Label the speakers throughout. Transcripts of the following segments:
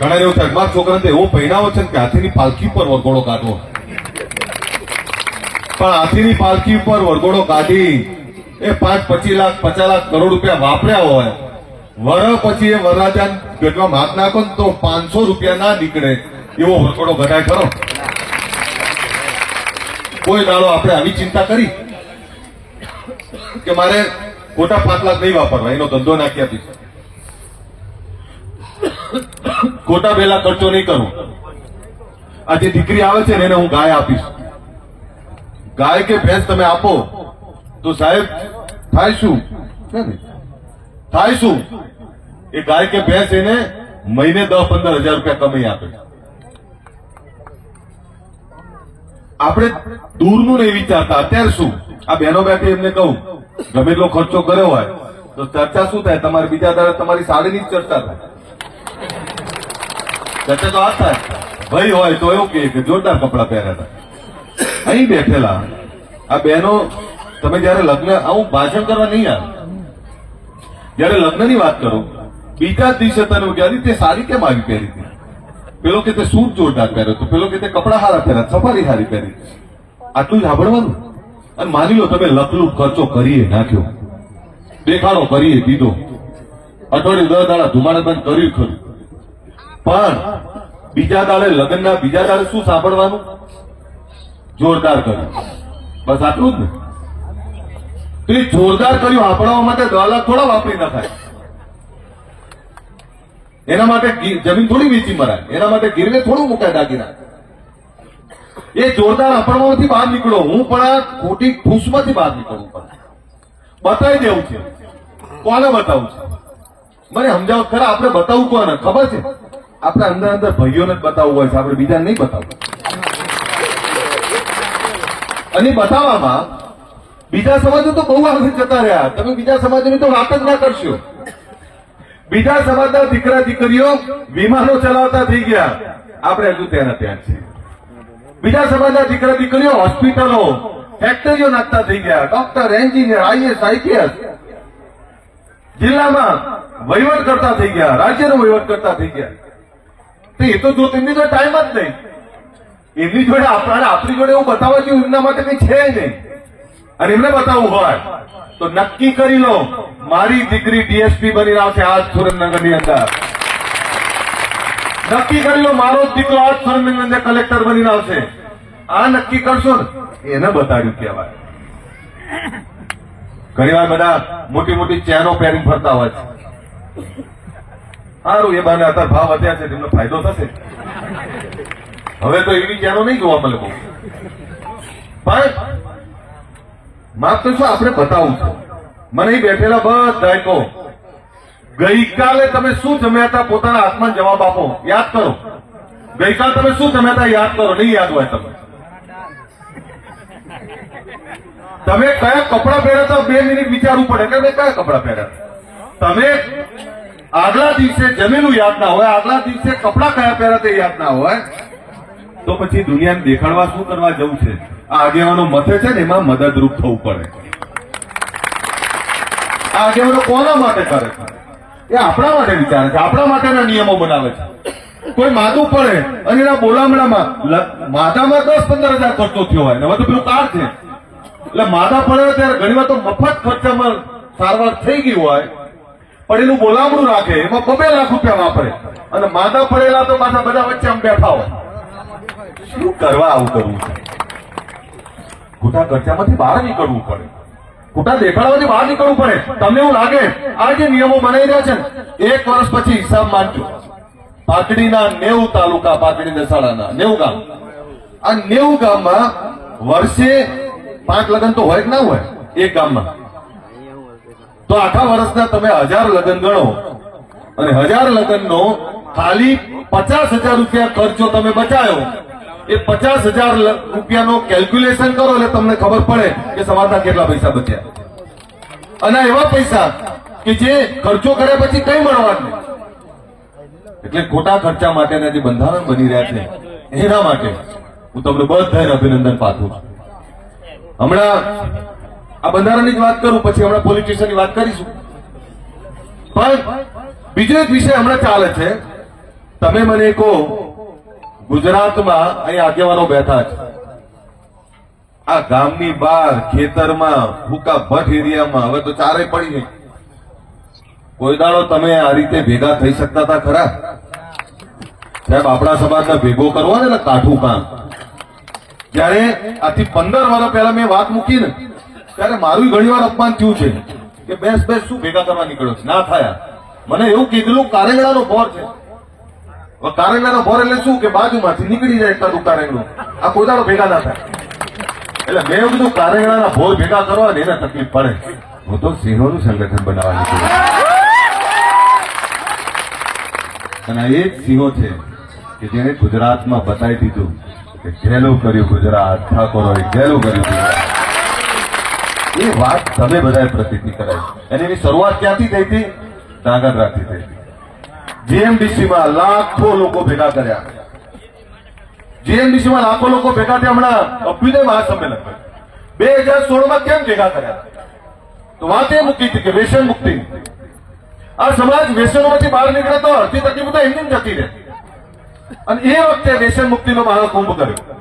Speaker 1: ઘણા એવું થાય મારા છોકરાને એવો પહેરાવો છે કે હાથીની પાલખી પર વરઘોડો કાઢવો. પણ હાથીની પાલખી ઉપર વરઘોડો કાઢી એ પાંચ, પચીસ લાખ, પચાસ લાખ કરોડ રૂપિયા વાપર્યા હોય, વર પછી એ વરરાજા પેટમાં હાથ નાખો ને તો પાંચસો રૂપિયા ના નીકળે એવો વરઘોડો ઘટાય ખરો. કોઈ દાડો આપણે આવી ચિંતા કરી કે મારે ખોટા પાંચ લાખ નહીં વાપરવા, એનો ધંધો નાખી આપીશ ખોટા બેલા ખર્ચો નહીં કરું. આ જે દીકરી આવે છે એને હું ગાય આપીશ. ગાય કે ભેંસ તમે આપો તો સાહેબ થાય શું? થાય શું? એ ગાય કે ભેંસ એને મહિને દસ પંદર હજાર રૂપિયા કમાઈ આપે. આપણે દૂરનું નહીં વિચારતા. અત્યારે શું? આ બહેનો બેઠી એમને કહું ગમે એટલો ખર્ચો કર્યો હોય તો ચર્ચા શું થાય? તમારે બીજા દાડે તમારી સાડીની જ ચર્ચા થાય. ચર્ચા તો આ ભાઈ હોય તો એવું કે જોરદાર કપડા પહેર્યા હતા અહીં બેઠેલા. આ બહેનો, તમે જયારે લગ્ન હું ભાષણ કરવા નહીં આવે. જયારે લગ્નની વાત કરો, બીજા દિવસે તને ગયા તે સારી કેમ આવી પહેરી હતી? પેલો કે, તે સૂટ જોરદાર પહેર્યો તો પેલો કે, તે કપડા સારા પહેર્યા, સફારી સારી પહેરી. આટલું જ સાંભળવાનું? અને માની લો, તમે લખલું ખર્ચો કરીએ, નાખ્યો. દેખાડો, કરીએ, દીધો. અઠવાડિયું દસ દાડા ધુમાડા બંધ કર્યું ખરું પણ બીજા દાડે લગ્નના બીજા દાડે શું સાંભળવાનું? જોરદાર કર્યું. બસ આટલું જ ને? તો એ જોરદાર કર્યું આપણા માટે દસ થોડા વાપરી નખાય એના માટે જમીન થોડી વેચી મરાય. એના માટે ગીરને થોડું મુકાય દાગીના એ જોરદાર આપણમાંથી બહાર નીકળો. હું પણ આ ખોટી ફૂસમાંથી બહાર નીકળવું પડે બતાવી દેવું છે. કોને બતાવું છે? મને સમજાવો. ખરા, આપણે બતાવું કોને? ખબર છે? આપણે અંદર અંદર ભાઈઓને બતાવવું હોય છે. આપણે બીજાને નહીં બતાવતા. અને બતાવવામાં બીજા સમાજો તો બહુ આગળ જતા રહ્યા. તમે બીજા સમાજની તો વાત જ ના કરશો. બીજા સમાજના દીકરા દીકરીઓ વિમાનો ચલાવતા થઈ ગયા. આપણે હજુ ત્યાં ત્યાં છે બીજા સમાજના દીકરા દીકરીઓ હોસ્પિટલો, ફેક્ટરીઓ નાખતા થઈ ગયા. Doctor, engineer, IAS, IPS. જિલ્લામાં વહીવટ કરતા થઈ ગયા. રાજ્યનો વહીવટ કરતા થઈ ગયા. તો એ તો જો તેમની જોડે ટાઈમ જ નહીં. એમની જોડે આપણે આપણી જોડે એવું બતાવવા જેવું એમના માટે કઈ છે નહીં. અને એમને બતાવવું હોય. તો નક્કી કરી લો, મારી દીકરી ડીએસપી બની આવશે આજ સુરેન્દ્રનગરની અંદર. નક્કી કરી લો, મારો દીકરો આજ સુરેન્દ્રનગર કલેક્ટર બની આવશે આ નક્કી કરશો ને, એને બતાડ્યું કહેવાય. ઘણી વાર બધા મોટી મોટી ચેનો પહેરી ફરતા હોય છે. સારું એ બાને અત્યારે ભાવ વધ્યા છે, તેમનો ફાયદો થશે. હવે તો એવી ક્યાંનો નહીં જોવા મળે બહુ. પણ માત્ર શું આપણે બતાવું છું. મને બેઠેલા બધા કહો, ગઈકાલે તમે શું જમ્યા હતા? પોતાના હાથમાં જવાબ આપો. યાદ કરો. ગઈકાલ તમે શું જમ્યા હતા? યાદ કરો. નહીં યાદ હોય તમે તમે કયા કપડા પહેર્યા હતા? બે મિનિટ વિચારવું પડે. કે મેં કયા કપડા પહેર્યા? તમે આગલા દિવસે જમેલું યાદ ના હોય, આગલા દિવસે કપડા કયા પહેરા તે યાદ ના હોય, તો પછી દુનિયાને દેખાડવા શું કરવા જવું છે? આ આગેવાનો મથે છે ને, એમાં મદદરૂપ થવું પડે. આ આગેવાનો કોના માટે કરે છે? એ આપણા માટે વિચારે છે, આપણા માટેના નિયમો બનાવે છે. કોઈ માદું પડે અને એના બોલામણામાં માથામાં દસ પંદર હજાર ખર્ચો થયો હોય હવે તો પેલું કાર છે. એટલે માદા પડે ત્યારે ઘણી વાર તો મફત ખર્ચામાં સારવાર થઈ ગઈ હોય પણ એનું બોલામણું રાખે, એમાં બબે લાખ રૂપિયા વાપરે. અને માદા પડેલા તો પાછા બધા વચ્ચે આમ બેઠા હોય. શું કરવા આવું કરવું ખોટા ખર્ચામાંથી બહાર નીકળવું પડે. ખોટા દેખાડવાથી બહાર નીકળવું પડે. તમને એવું લાગે, આ જે નિયમો બનાવી રહ્યા છે એક વર્ષ પછી હિસાબ માનજો. પાટડીના નેવું તાલુકા, પાટડી દસાડાના નેવું ગામ. આ નેવું ગામમાં વર્ષે પાંચ લગ્ન તો હોય કે ના હોય, એક ગામમાં. તો આખા વર્ષના તમે હજાર લગ્ન ગણો. અને હજાર લગ્નનો ખાલી પચાસ હજાર રૂપિયા ખર્ચો તમે બચાયો. એ પચાસ હજાર રૂપિયાનો કેલ્ક્યુલેશન કરો એટલે તમને ખબર પડે કે સમાજના કેટલા પૈસા બચ્યા. અને એવા પૈસા કે જે ખર્ચો કર્યા પછી કઈ મળવાનું એટલે ખોટા ખર્ચા માટેના જે બંધારણ બની રહ્યા છે, એના માટે હું તમને બધાને અભિનંદન પાઠવું હમણાં આ બંધારણની વાત કરું, પછી હમણાં પોલીસ સ્ટેશનની વાત કરીશું. પણ બીજો એક વિષય હમણાં ચાલે છે. તમે મને કહો, ગુજરાતમાં અહીં આગેવાનો બેઠા છે. આ ગામની બહાર, ખેતરમાં, ભૂકા ભટ્ટ એરિયામાં, હવે તો ચારે પડી ગઈ. કોઈ દાડો તમે આ રીતે ભેગા થઈ શકતા હતા ખરા? સાહેબ, આપણા સમાજને ભેગો કરવો ને કાઠું કામ. જયારે આથી પંદર વર્ષ પહેલા મેં વાત મૂકી ને ત્યારે મારું ઘણી વાર અપમાન થયું છે કે બેસ બેસ શું ભેગા કરવા નીકળ્યો છે? ના થયા. મને એવું કીધેલું, કારેંગડાનો ભોર છે. કારેંગડાનો ભોર એટલે શું? કે બાજુમાંથી નીકળી જાય તારું કારેંગડું. આ કોદાળો ભેગા ના થાય. એટલે મેં એવું કીધું, કારેંગડાના ભોર ભેગા કરવા ને એને તકલીફ પડે. હું તો સિંહોનું સંગઠન બનાવવા નીકળ્યો. અને એ જ સિંહો છે કે જેને ગુજરાતમાં બતાવી દીધું કે ઘેલું કર્યું ગુજરાત, ઠાકોરોએ ઘેલું કર્યું ગુજરાત. એ વાત તમે બધાએ પ્રસિદ્ધિ કરાવી અને એની શરૂઆત ક્યાંથી થઈ હતી? ધાંગધ્રાથી થઈ હતી. જીએમડીસીમાં લાખો લોકો ભેગા કર્યા. જીએમડીસીમાં લાખો લોકો ભેગા થયા, હમણાં અભ્યુદય મહાસંમેલન બે હજાર સોળમાં કેમ ભેગા કર્યા? તો વાત એ મૂકી હતી કે વ્યસન મુક્તિ. આ સમાજ વ્યસનોમાંથી બહાર નીકળે તો અડધી તકલીફ તો એમની જતી રહે. અને એ વખતે વ્યસન મુક્તિનો મહાકુંભ કર્યો.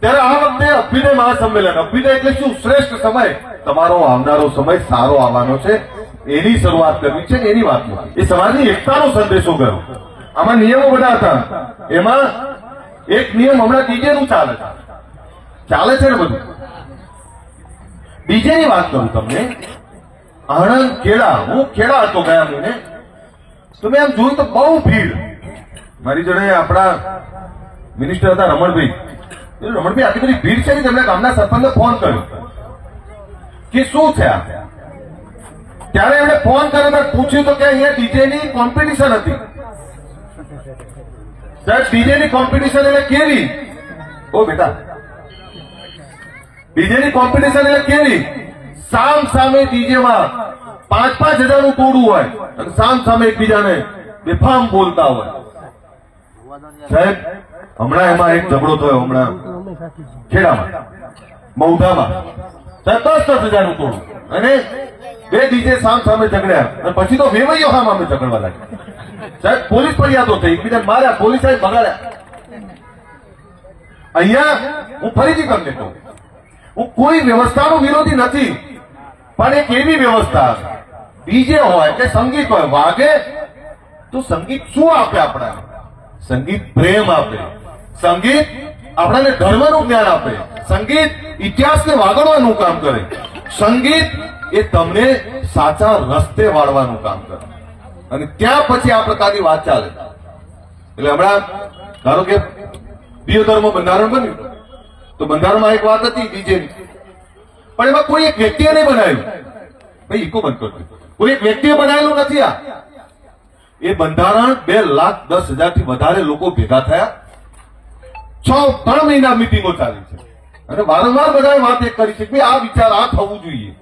Speaker 1: ત્યારે આ વખતે અભ્યુદય મહાસંમેલન. અભ્યુદય એટલે શું? શ્રેષ્ઠ સમય. તમારો આવનારો સમય સારો આવવાનો છે. એની શરૂઆત કરવી છે એની વાત એ સમાજની એકતાનો સંદેશો ગયો. આમાં નિયમો બધા હતા. એમાં એક નિયમ હમણાં ડીજે નું ચાલે છે. ચાલે છે ને બધું? ડીજે ની વાત કરું તમને. આણંદ ખેડા. હું ખેડા હતો ગયા મહિને. તો મેં આમ જોયું તો બહુ ભીડ. મારી જોડે આપણા મિનિસ્ટર હતા રમણભાઈ. રમણભાઈ, આટલી બધી ભીડ છે ને તેમણે ગામના સરપંચને ફોન કર્યો? કે શું થયા? ત્યારે એમણે ફોન કર્યો પૂછ્યું તો કે અહીંયા ડીજે ની કોમ્પિટિશન હતી. સાહેબ ડીજે ની કોમ્પિટિશન એટલે કેવી? ઓ બેટા ડીજે ની કોમ્પિટિશન એટલે કેવી? સામ સામે ડીજે માં પાંચ પાંચ હજારનું ટોળું હોય અને સામ સામે એકબીજાને બેફામ બોલતા હોય. સાહેબ, હમણાં એમાં એક ઝઘડો થયો, હમણાં ખેડામાં મૌધામાં. સાહેબ દસ દસ હજારનું અને બે ડીજે સામ સામે ઝઘડ્યા. અને પછી તો વેવૈયો સામ સામે ઝઘડવા લાગ્યા. સાહેબ, પોલીસ ફરિયાદો થઈ. એકબીજાને માર્યા પોલીસ સાહેબ બગાડ્યા. અહીંયા હું ફરીથી તમને કહું. હું કોઈ વ્યવસ્થાનો વિરોધી નથી. પણ એક એવી વ્યવસ્થા ડીજે હોય કે સંગીત હોય, વાગે તો સંગીત શું આપે આપણા? સંગીત પ્રેમ આપે. સંગીત આપણાને ધર્મનું જ્ઞાન આપે. સંગીત ઇતિહાસને વાગડવાનું કામ કરે. સંગીત એ તમને સાચા રસ્તે વાળવાનું કામ કરે. અને ત્યાં પછી આ પ્રકારની વાત ચાલે. એટલે હમણાં, ધારો કે દિયોધર્મ બંધારણ બન્યું. તો બંધારણમાં એક વાત હતી બીજેની પણ એમાં કોઈ એક વ્યક્તિએ નહીં બનાવ્યું. ભાઈ ઇકો બંધ કોઈ એક વ્યક્તિએ બનાવેલું નથી આ. એ બંધારણ બે લાખ દસ હજારથી વધારે લોકો ભેગા થયા. છ ત્રણ મહિના મિટિંગો ચાલી છે. અને વારંવાર બધાએ વાત એક કરી છે કે આ વિચાર આ થવું જોઈએ.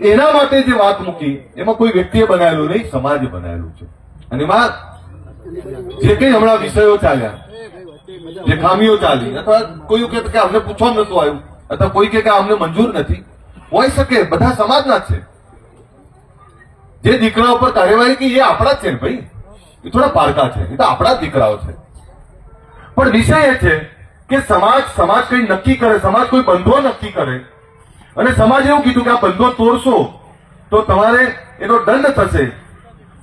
Speaker 1: એના માટે જે વાત મૂકી, એમાં કોઈ વ્યક્તિએ બનાવેલું નહીં, સમાજે બનાવેલું છે. અને એમાં જે કઈ હમણાં વિષયો ચાલ્યા, જે ખામીઓ ચાલી, અથવા કોઈ કે અમને પૂછવા નતું આવ્યું, અથવા કોઈ કે અમને મંજૂર નથી, હોઈ શકે, બધા સમાજના છે. જે દીકરા ઉપર કાર્યવાહી કે એ આપણા જ છે ભાઈ? એ થોડા પારકા છે, એ તો આપણા દીકરાઓ છે. પણ વિષય એ છે કે સમાજ સમાજ કઈ નક્કી કરે, સમાજ કોઈ બંધો નક્કી કરે. અને સમાજ એવું કીધું કે આ બંધો તોડશો તો તમારે એનો દંડ થશે.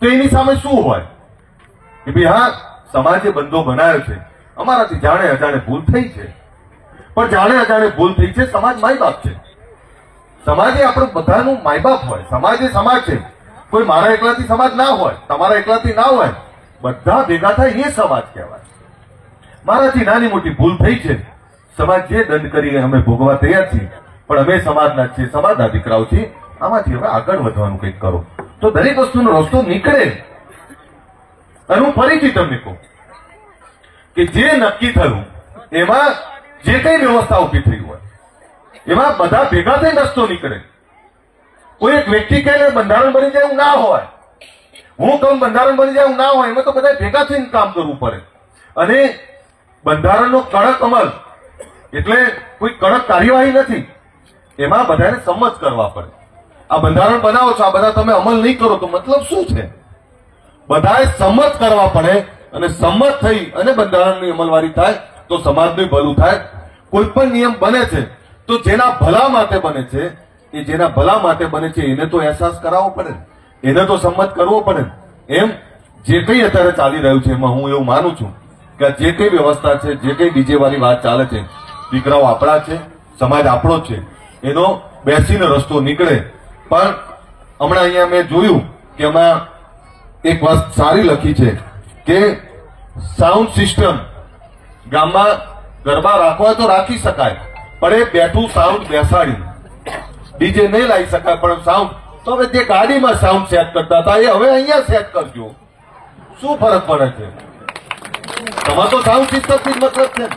Speaker 1: તો એની સામે શું હોય? કે ભાઈ હા, સમાજે બંધો બનાવ્યો છે. અમારાથી જાણે અજાણે ભૂલ થઈ છે. પણ જાણે અજાણે ભૂલ થઈ છે, સમાજ માય બાપ છે. સમાજે આપણું બધાનું માય બાપ હોય. સમાજ એ સમાજ છે. કોઈ મારા એકલાથી સમાજ ના હોય, તમારા એકલાથી ના હોય. બધા ભેગા થાય એ સમાજ કહેવાય. મારાથી નાની મોટી ભૂલ થઈ છે. સમાજ જે દંડ કરીને અમે ભોગવા તૈયાર છીએ, પણ અમે સમાજના છીએ સમાજના દીકરાઓ છીએ, આમાંથી હવે આગળ વધવાનું કંઈક કરો. તો દરેક વસ્તુનો રસ્તો નીકળે. અને હું ફરીથી તમને કહું કે જે નક્કી થયું, એમાં જે કઈ વ્યવસ્થા ઊભી થઈ હોય, એમાં બધા ભેગા થઈ રસ્તો નીકળે. કોઈ એક વ્યક્તિ કહે બંધારણ બની જાય એવું ના હોય. હું કહું, બંધારણ બની જાય ના હોય, એમાં તો બધા ભેગા થઈને કામ કરવું પડે. અને બંધારણનો કડક અમલ. એટલે કોઈ કડક કાર્યવાહી નથી. એમાં બધાને સંમત કરવા પડે. આ બંધારણ બનાવો છો, આ બધા તમે અમલ નહીં કરો તો મતલબ શું છે? બધાએ સંમત કરવા પડે અને સંમત થઈ અને બંધારણની અમલવારી થાય તો સમાજનું ભલું થાય. કોઈ પણ નિયમ બને છે, તો જેના ભલા માટે બને છે, એ જેના ભલા માટે બને છે, એને તો અહેસાસ કરાવવો પડે. એને તો સંમત કરવો પડે. એમ જે કંઈ અત્યારે ચાલી રહ્યું છે એમાં હું એવું માનું છું. કે જે તે વ્યવસ્થા છે, જે તે ડીજે વાળી વાત ચાલે છે, દીકરાઓ આપણા છે, સમાજ આપણો છે, એનો બેસીને રસ્તો નીકળે. પણ હમણાં અહીંયા મેં જોયું કે એમાં એક વાત સારી લખી છે કે સાઉન્ડ સિસ્ટમ ગામમાં ગરબા રાખવા તો રાખી શકાય, પણ એ બેઠું સાઉન્ડ બેસાડી. ડીજે નહીં લાવી શકાય, પણ સાઉન્ડ. તો હવે જે ગાડીમાં સાઉન્ડ સેટ કરતા હતા, એ હવે અહીંયા સેટ કરજો. શું ફરક પડે છે? તમારે તો સાઉન્ડ સિસ્ટમથી જ મતલબ છે.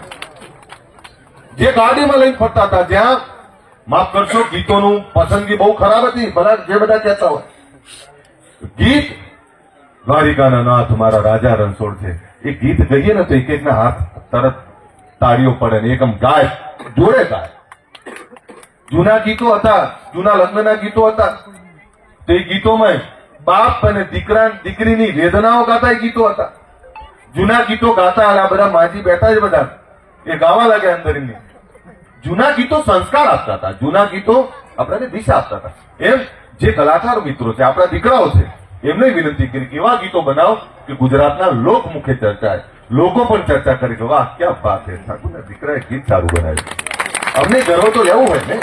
Speaker 1: જે ગાડીમાં લઈને ફરતા હતા, ત્યાં, માફ કરશો, ગીતોનું પસંદગી બહુ ખરાબ હતી બધા જે બધા કહેતા હોય. ગીત દ્વારિકાના નાથ મારા રાજા રણછોડ છે. એ ગીત ગઈએ ને તો એક એકના હાથ તરત તાળીઓ પડે ને એકમ ગાય, જોડે ગાય. જૂના ગીતો હતા, જૂના લગ્નના ગીતો હતા. તે ગીતોમાં બાપ અને દીકરા, દીકરીની વેદનાઓ ગાતા એ ગીતો હતા. જૂના ગીતો ગાતા અને આ બધા માજી બેઠા જ બધા. એ ગાવા લાગ્યા અંદરની જૂના ગીતો સંસ્કાર આપતા હતા. જૂના ગીતો આપણને દિશા આપતા હતા. એમ જે કલાકાર મિત્રો છે, આપણા દીકરાઓ છે, એમને વિનંતી કરી એવા ગીતો બનાવો કે ગુજરાતના લોક મુખ્ય ચર્ચા લોકો પણ ચર્ચા કરી કે વાહ, ક્યાં વાત છે. ઠાકુરના દીકરાએ ગીત સારું બનાવ્યું. અમને ગર્વ તો લેવું હોય ને.